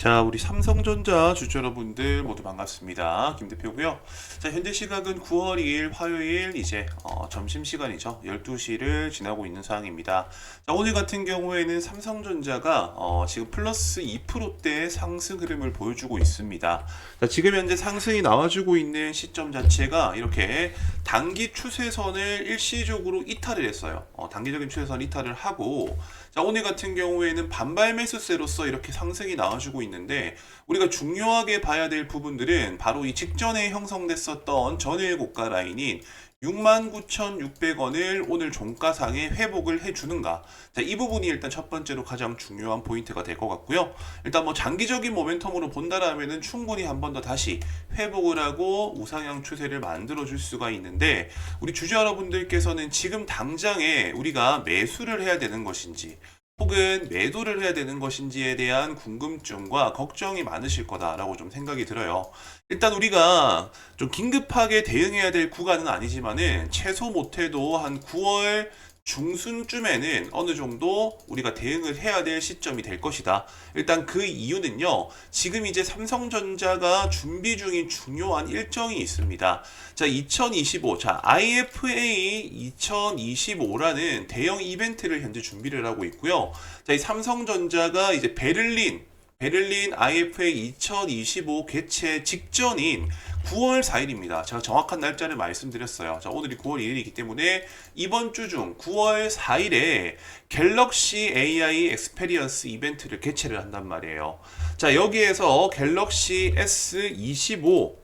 자, 우리 삼성전자 주주 여러분들 모두 반갑습니다. 김 대표고요. 자, 현재 시각은 9월 2일 화요일 이제 어, 점심 시간이죠. 12시를 지나고 있는 상황입니다. 자, 오늘 같은 경우에는 삼성전자가 어, 지금 플러스 2%대 상승 흐름을 보여주고 있습니다. 자, 지금 현재 상승이 나와주고 있는 시점 자체가 이렇게 단기 추세선을 일시적으로 이탈을 했어요. 어, 단기적인 추세선 이탈을 하고 자, 오늘 같은 경우에는 반발 매수세로서 이렇게 상승이 나와주고 있는 데 우리가 중요하게 봐야 될 부분들은 바로 이 직전에 형성됐었던 전일 고가 라인인 69,600원을 오늘 종가상에 회복을 해주는가. 자, 이 부분이 일단 첫 번째로 가장 중요한 포인트가 될 것 같고요. 일단 뭐 장기적인 모멘텀으로 본다라면은 충분히 한 번 더 다시 회복을 하고 우상향 추세를 만들어 줄 수가 있는데 우리 주주 여러분들께서는 지금 당장에 우리가 매수를 해야 되는 것인지 혹은 매도를 해야 되는 것인지에 대한 궁금증과 걱정이 많으실 거다라고 좀 생각이 들어요. 일단 우리가 좀 긴급하게 대응해야 될 구간은 아니지만은 최소 못해도 한 9월 중순쯤에는 어느 정도 우리가 대응을 해야 될 시점이 될 것이다. 일단 그 이유는요. 지금 이제 삼성전자가 준비 중인 중요한 일정이 있습니다. 자, 2025. 자, IFA 2025라는 대형 이벤트를 현재 준비를 하고 있고요. 자, 이 삼성전자가 이제 베를린 베를린 IFA 2025 개최 직전인 9월 4일입니다. 제가 정확한 날짜를 말씀드렸어요. 자, 오늘이 9월 1일이기 때문에 이번 주 중 9월 4일에 갤럭시 AI 엑스페리언스 이벤트를 개최를 한단 말이에요. 자, 여기에서 갤럭시 S25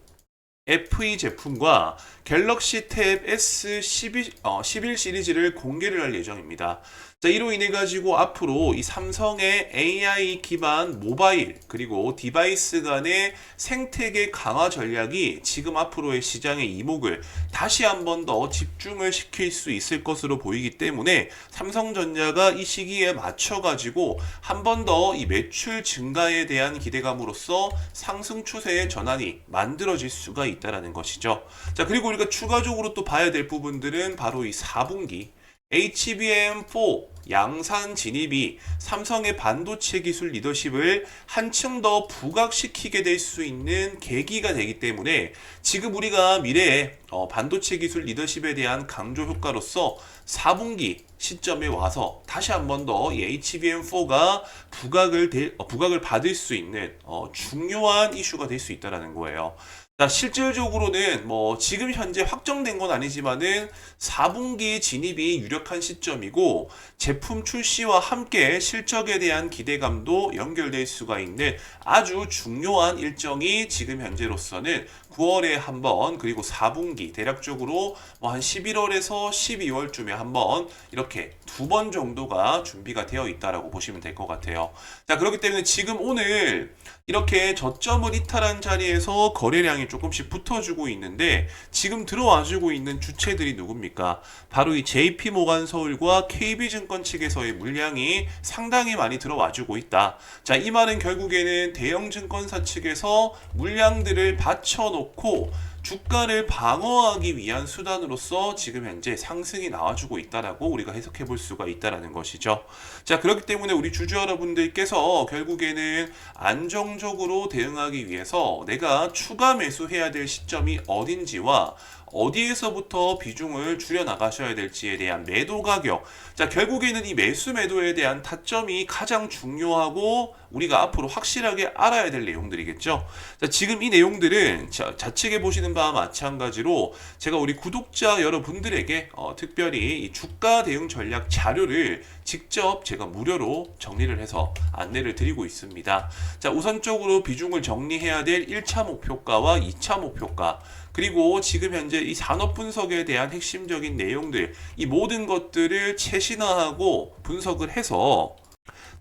FE 제품과 갤럭시 탭 S11, 어, 11 시리즈를 공개를 할 예정입니다. 자, 이로 인해 가지고 앞으로 이 삼성의 AI 기반 모바일 그리고 디바이스 간의 생태계 강화 전략이 지금 앞으로의 시장의 이목을 다시 한번 더 집중을 시킬 수 있을 것으로 보이기 때문에 삼성전자가 이 시기에 맞춰 가지고 한 번 더 이 매출 증가에 대한 기대감으로써 상승 추세의 전환이 만들어질 수가 있 다라는 것이죠. 자, 그리고 우리가 추가적으로 또 봐야 될 부분들은 바로 이 4분기 HBM4 양산 진입이 삼성의 반도체 기술 리더십을 한층 더 부각시키게 될 수 있는 계기가 되기 때문에 지금 우리가 미래에 어, 반도체 기술 리더십에 대한 강조 효과로서 4분기 시점에 와서 다시 한 번더이 HBM4가 부각을 대- 어, 부각을 받을 수 있는 어, 중요한 이슈가 될 수 있다라는 거예요. 자, 실질적으로는 뭐 지금 현재 확정된 건 아니지만은 4분기 진입이 유력한 시점이고 제품 출시와 함께 실적에 대한 기대감도 연결될 수가 있는 아주 중요한 일정이 지금 현재로서는 9월에 한 번 그리고 4분기 대략적으로 뭐 한 11월에서 12월쯤에 한 번 이렇게 두 번 정도가 준비가 되어 있다라고 보시면 될 것 같아요. 자, 그렇기 때문에 지금 오늘 이렇게 저점을 이탈한 자리에서 거래량이 조금씩 붙어주고 있는데 지금 들어와주고 있는 주체들이 누굽니까? 바로 이 JP 모간 서울과 KB증권 측에서의 물량이 상당히 많이 들어와주고 있다. 자, 이 말은 결국에는 대형 증권사 측에서 물량들을 받쳐놓고 주가를 방어하기 위한 수단으로서 지금 현재 상승이 나와주고 있다라고 우리가 해석해 볼 수가 있다라는 것이죠. 자, 그렇기 때문에 우리 주주 여러분들께서 결국에는 안정적으로 대응하기 위해서 내가 추가 매수해야 될 시점이 어딘지와 어디에서부터 비중을 줄여 나가셔야 될지에 대한 매도 가격. 자, 결국에는 이 매수 매도에 대한 타점이 가장 중요하고 우리가 앞으로 확실하게 알아야 될 내용들이겠죠. 자, 지금 이 내용들은 자, 좌측에 보시는 바와 마찬가지로 제가 우리 구독자 여러분들에게 어, 특별히 이 주가 대응 전략 자료를 직접 제가 무료로 정리를 해서 안내를 드리고 있습니다. 자, 우선적으로 비중을 정리해야 될 1차 목표가와 2차 목표가 그리고 지금 현재 이 산업 분석에 대한 핵심적인 내용들, 이 모든 것들을 최신화하고 분석을 해서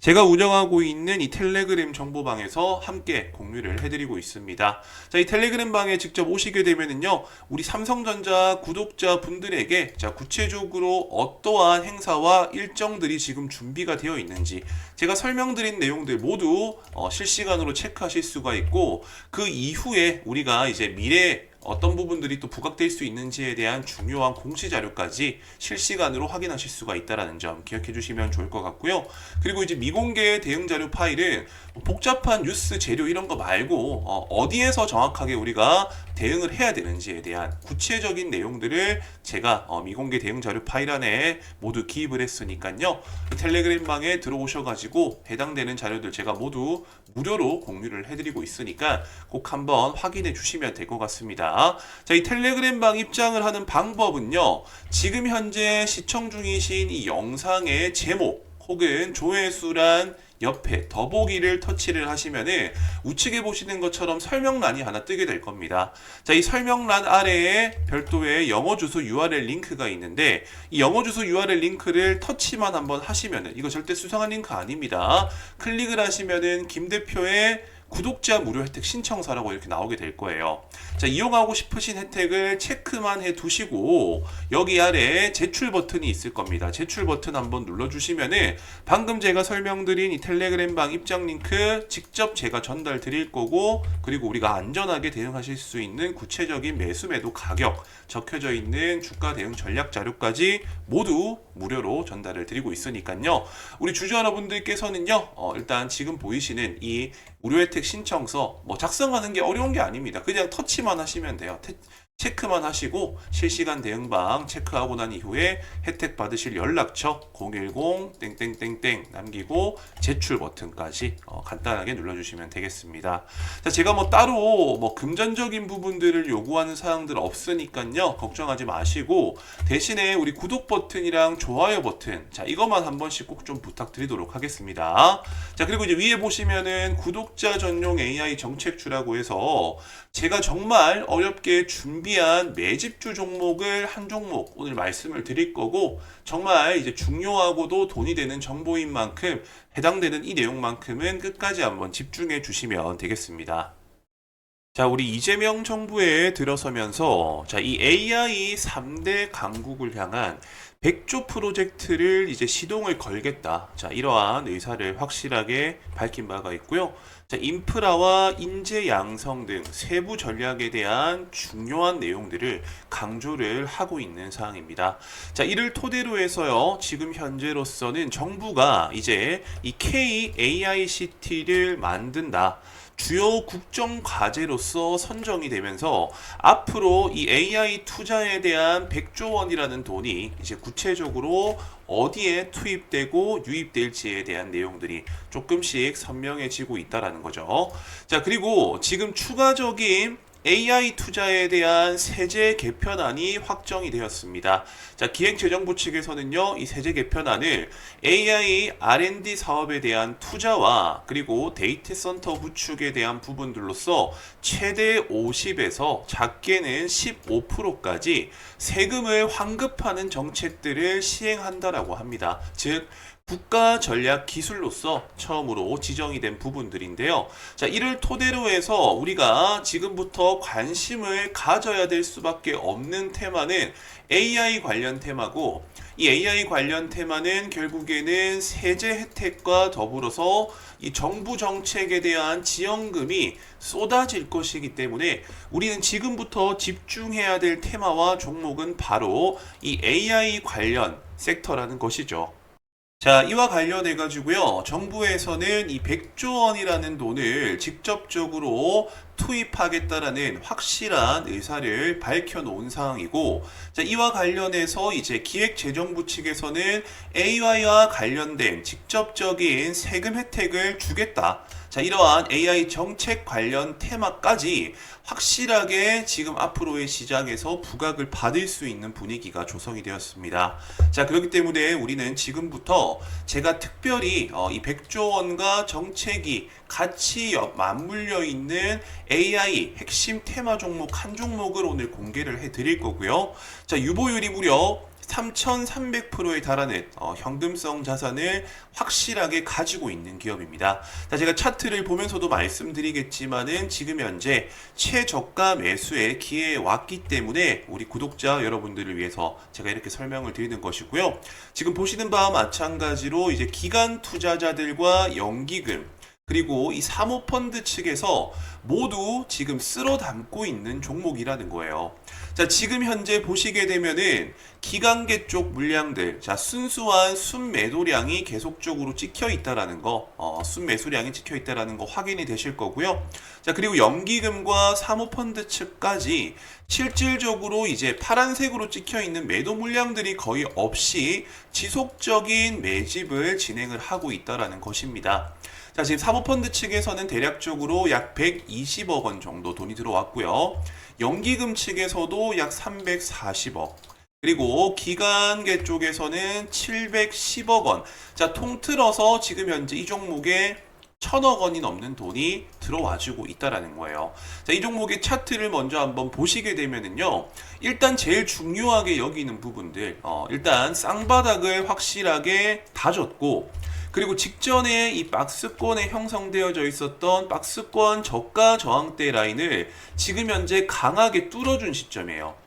제가 운영하고 있는 이 텔레그램 정보방에서 함께 공유를 해드리고 있습니다. 자, 이 텔레그램 방에 직접 오시게 되면은요, 우리 삼성전자 구독자 분들에게 자, 구체적으로 어떠한 행사와 일정들이 지금 준비가 되어 있는지 제가 설명드린 내용들 모두 어, 실시간으로 체크하실 수가 있고 그 이후에 우리가 이제 미래 어떤 부분들이 또 부각될 수 있는지에 대한 중요한 공시 자료까지 실시간으로 확인하실 수가 있다라는 점 기억해 주시면 좋을 것 같고요. 그리고 이제 미공개 대응 자료 파일은 뭐 복잡한 뉴스 재료 이런 거 말고 어, 디에서 정확하게 우리가 대응을 해야 되는지에 대한 구체적인 내용들을 제가 어, 미공개 대응 자료 파일 안에 모두 기입을 했으니까요. 이 텔레그램 방에 들어오셔가지고 해당되는 자료들 제가 모두 무료로 공유를 해드리고 있으니까 꼭 한번 확인해 주시면 될 것 같습니다. 자, 이 텔레그램 방 입장을 하는 방법은요. 지금 현재 시청 중이신 이 영상의 제목 혹은 조회수란 옆에 더보기를 터치를 하시면은 우측에 보시는 것처럼 설명란이 하나 뜨게 될 겁니다. 자, 이 설명란 아래에 별도의 영어 주소 URL 링크가 있는데 이 영어 주소 URL 링크를 터치만 한번 하시면은 이거 절대 수상한 링크 아닙니다. 클릭을 하시면은 김 대표의 구독자 무료 혜택 신청사라고 이렇게 나오게 될 거예요. 자, 이용하고 싶으신 혜택을 체크만 해 두시고 여기 아래 제출 버튼이 있을 겁니다. 제출 버튼 한번 눌러 주시면은 방금 제가 설명드린 이 텔레그램 방 입장 링크 직접 제가 전달 드릴 거고 그리고 우리가 안전하게 대응하실 수 있는 구체적인 매수 매도 가격 적혀져 있는 주가 대응 전략 자료까지 모두 무료로 전달을 드리고 있으니까요. 우리 주주 여러분들께서는요. 어, 일단 지금 보이시는 이 무료 혜택 신청서 뭐 작성하는 게 어려운 게 아닙니다. 그냥 터치만 하시면 돼요. 태- 체크만 하시고 실시간 대응방 체크하고 난 이후에 혜택 받으실 연락처 010 땡땡땡땡 남기고 제출 버튼까지 어, 간단하게 눌러주시면 되겠습니다. 자, 제가 뭐 따로 뭐 금전적인 부분들을 요구하는 사항들 없으니까요 걱정하지 마시고 대신에 우리 구독 버튼이랑 좋아요 버튼 자 이것만 한 번씩 꼭 좀 부탁드리도록 하겠습니다. 자 그리고 이제 위에 보시면은 구독자 전용 AI 정책주라고 해서 제가 정말 어렵게 준비한 매집주 종목을 한 종목 오늘 말씀을 드릴 거고 정말 이제 중요하고도 돈이 되는 정보인 만큼 해당되는 이 내용만큼은 끝까지 한번 집중해 주시면 되겠습니다. 자, 우리 이재명 정부에 들어서면서 자, 이 AI 3대 강국을 향한 100조 프로젝트를 이제 시동을 걸겠다. 자, 이러한 의사를 확실하게 밝힌 바가 있고요. 자, 인프라와 인재 양성 등 세부 전략에 대한 중요한 내용들을 강조를 하고 있는 사항입니다. 자, 이를 토대로 해서요. 지금 현재로서는 정부가 이제 이 KAICT를 만든다. 주요 국정 과제로서 선정이 되면서 앞으로 이 AI 투자에 대한 100조 원이라는 돈이 이제 구체적으로 어디에 투입되고 유입될지에 대한 내용들이 조금씩 선명해지고 있다라는 거죠. 자, 그리고 지금 추가적인 AI 투자에 대한 세제 개편안이 확정이 되었습니다. 자, 기획재정부 측에서는요, 이 세제 개편안을 AI R&D 사업에 대한 투자와 그리고 데이터 센터 구축에 대한 부분들로서 최대 50에서 작게는 15%까지 세금을 환급하는 정책들을 시행한다라고 합니다. 즉, 국가 전략 기술로서 처음으로 지정이 된 부분들인데요. 자, 이를 토대로 해서 우리가 지금부터 관심을 가져야 될 수밖에 없는 테마는 AI 관련 테마고 이 AI 관련 테마는 결국에는 세제 혜택과 더불어서 이 정부 정책에 대한 지원금이 쏟아질 것이기 때문에 우리는 지금부터 집중해야 될 테마와 종목은 바로 이 AI 관련 섹터라는 것이죠. 자, 이와 관련해 가지고요. 정부에서는 이 100조 원이라는 돈을 직접적으로 투입하겠다라는 확실한 의사를 밝혀 놓은 상황이고 자, 이와 관련해서 이제 기획재정부 측에서는 AI와 관련된 직접적인 세금 혜택을 주겠다. 자, 이러한 AI 정책 관련 테마까지 확실하게 지금 앞으로의 시장에서 부각을 받을 수 있는 분위기가 조성이 되었습니다. 자, 그렇기 때문에 우리는 지금부터 제가 특별히 어, 이 100조 원과 정책이 같이 여- 맞물려 있는 AI 핵심 테마 종목 한 종목을 오늘 공개를 해 드릴 거고요. 자, 유보율이 무려 3,300%에 달하는 어, 현금성 자산을 확실하게 가지고 있는 기업입니다. 자, 제가 차트를 보면서도 말씀드리겠지만은 지금 현재 최저가 매수의 기회에 왔기 때문에 우리 구독자 여러분들을 위해서 제가 이렇게 설명을 드리는 것이고요. 지금 보시는 바와 마찬가지로 이제 기관 투자자들과 연기금 그리고 이 사모펀드 측에서 모두 지금 쓸어 담고 있는 종목이라는 거예요. 자, 지금 현재 보시게 되면은 기관계 쪽 물량들, 자, 순수한 순매도량이 계속적으로 찍혀 있다라는 거, 어, 순매수량이 찍혀 있다라는 거 확인이 되실 거고요. 자, 그리고 연기금과 사모펀드 측까지 실질적으로 이제 파란색으로 찍혀 있는 매도 물량들이 거의 없이 지속적인 매집을 진행을 하고 있다라는 것입니다. 자, 지금 사모펀드 측에서는 대략적으로 약 120억 원 정도 돈이 들어왔고요. 연기금 측에서도 약 340억. 그리고 기관계 쪽에서는 710억 원. 자, 통틀어서 지금 현재 이 종목에 천억 원이 넘는 돈이 들어와주고 있다라는 거예요. 자, 이 종목의 차트를 먼저 한번 보시게 되면은요. 일단 제일 중요하게 여기는 부분들, 어, 일단 쌍바닥을 확실하게 다졌고, 그리고 직전에 이 박스권에 형성되어져 있었던 박스권 저가 저항대 라인을 지금 현재 강하게 뚫어준 시점이에요.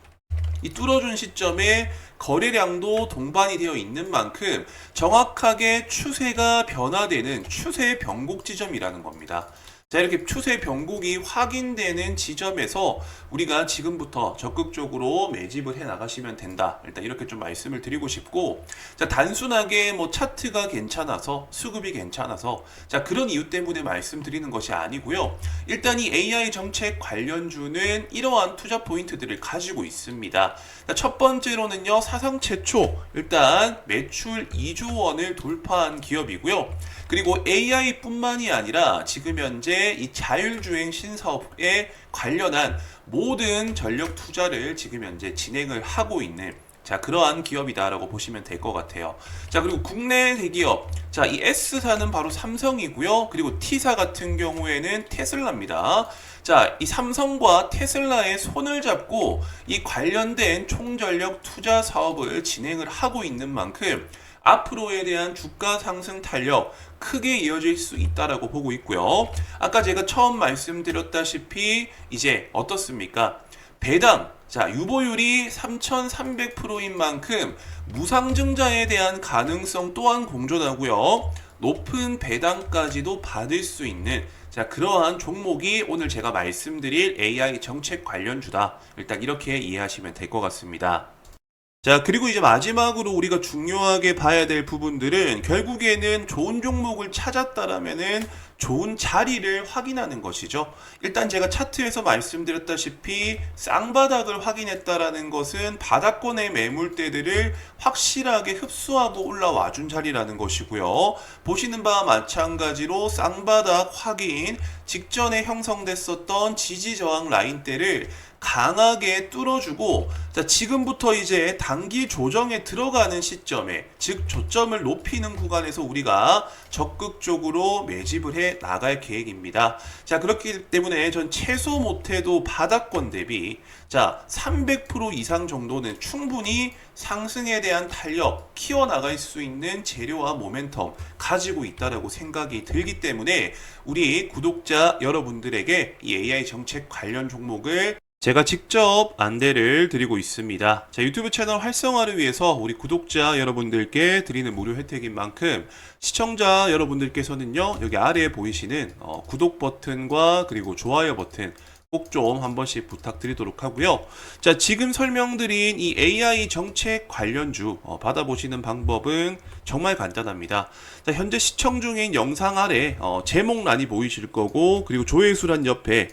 이 뚫어준 시점에 거래량도 동반이 되어 있는 만큼 정확하게 추세가 변화되는 추세 변곡 지점이라는 겁니다. 자, 이렇게 추세 변곡이 확인되는 지점에서 우리가 지금부터 적극적으로 매집을 해 나가시면 된다. 일단 이렇게 좀 말씀을 드리고 싶고, 자, 단순하게 뭐 차트가 괜찮아서, 수급이 괜찮아서, 자, 그런 이유 때문에 말씀드리는 것이 아니고요. 일단 이 AI 정책 관련주는 이러한 투자 포인트들을 가지고 있습니다. 자, 첫 번째로는요, 사상 최초, 일단 매출 2조 원을 돌파한 기업이고요. 그리고 AI뿐만이 아니라 지금 현재 이 자율주행 신사업에 관련한 모든 전력 투자를 지금 현재 진행을 하고 있는 자, 그러한 기업이다라고 보시면 될 것 같아요. 자, 그리고 국내 대기업. 자, 이 S사는 바로 삼성이고요. 그리고 T사 같은 경우에는 테슬라입니다. 자, 이 삼성과 테슬라의 손을 잡고 이 관련된 총전력 투자 사업을 진행을 하고 있는 만큼 앞으로에 대한 주가 상승 탄력 크게 이어질 수 있다라고 보고 있고요. 아까 제가 처음 말씀드렸다시피 이제 어떻습니까? 배당 자, 유보율이 3,300%인 만큼 무상증자에 대한 가능성 또한 공존하고요. 높은 배당까지도 받을 수 있는 자, 그러한 종목이 오늘 제가 말씀드릴 AI 정책 관련주다. 일단 이렇게 이해하시면 될 것 같습니다. 자, 그리고 이제 마지막으로 우리가 중요하게 봐야 될 부분들은 결국에는 좋은 종목을 찾았다라면은 좋은 자리를 확인하는 것이죠. 일단 제가 차트에서 말씀드렸다시피 쌍바닥을 확인했다라는 것은 바닥권의 매물대들을 확실하게 흡수하고 올라와 준 자리라는 것이고요. 보시는 바와 마찬가지로 쌍바닥 확인 직전에 형성됐었던 지지 저항 라인대를 강하게 뚫어주고 자 지금부터 이제 단기 조정에 들어가는 시점에 즉 조점을 높이는 구간에서 우리가 적극적으로 매집을 해 나갈 계획입니다. 자 그렇기 때문에 전 최소 못해도 바닥권 대비 자 300% 이상 정도는 충분히 상승에 대한 탄력 키워 나갈 수 있는 재료와 모멘텀 가지고 있다라고 생각이 들기 때문에 우리 구독자 여러분들에게 이 AI 정책 관련 종목을 제가 직접 안대를 드리고 있습니다. 자, 유튜브 채널 활성화를 위해서 우리 구독자 여러분들께 드리는 무료 혜택인 만큼 시청자 여러분들께서는요, 여기 아래에 보이시는 어, 구독 버튼과 그리고 좋아요 버튼 꼭 좀 한 번씩 부탁드리도록 하고요. 자, 지금 설명드린 이 AI 정책 관련주 어, 받아보시는 방법은 정말 간단합니다. 자, 현재 시청 중인 영상 아래 어, 제목란이 보이실 거고 그리고 조회수란 옆에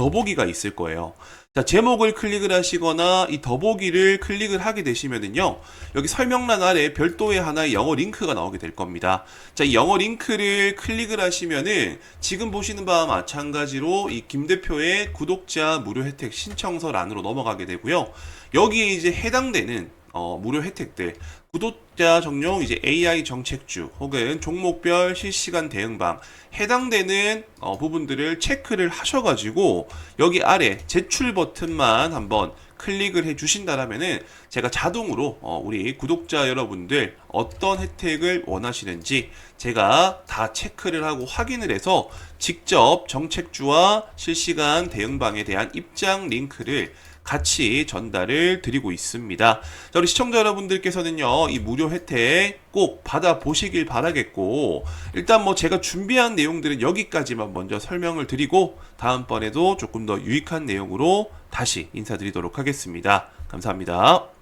더보기가 있을 거예요. 자, 제목을 클릭을 하시거나 이 더보기를 클릭을 하게 되시면은요. 여기 설명란 아래 별도의 하나의 영어 링크가 나오게 될 겁니다. 자, 이 영어 링크를 클릭을 하시면은 지금 보시는 바와 마찬가지로 이 김 대표의 구독자 무료 혜택 신청서 란으로 넘어가게 되고요. 여기에 이제 해당되는 어, 무료 혜택들 구독자 정용 이제 AI 정책주 혹은 종목별 실시간 대응방 해당되는 어, 부분들을 체크를 하셔가지고 여기 아래 제출 버튼만 한번 클릭을 해 주신다라면은 제가 자동으로 어, 우리 구독자 여러분들 어떤 혜택을 원하시는지 제가 다 체크를 하고 확인을 해서 직접 정책주와 실시간 대응방에 대한 입장 링크를 같이 전달을 드리고 있습니다. 자, 우리 시청자 여러분들께서는요, 이 무료 혜택 꼭 받아보시길 바라겠고, 일단 뭐 제가 준비한 내용들은 여기까지만 먼저 설명을 드리고, 다음번에도 조금 더 유익한 내용으로 다시 인사드리도록 하겠습니다. 감사합니다.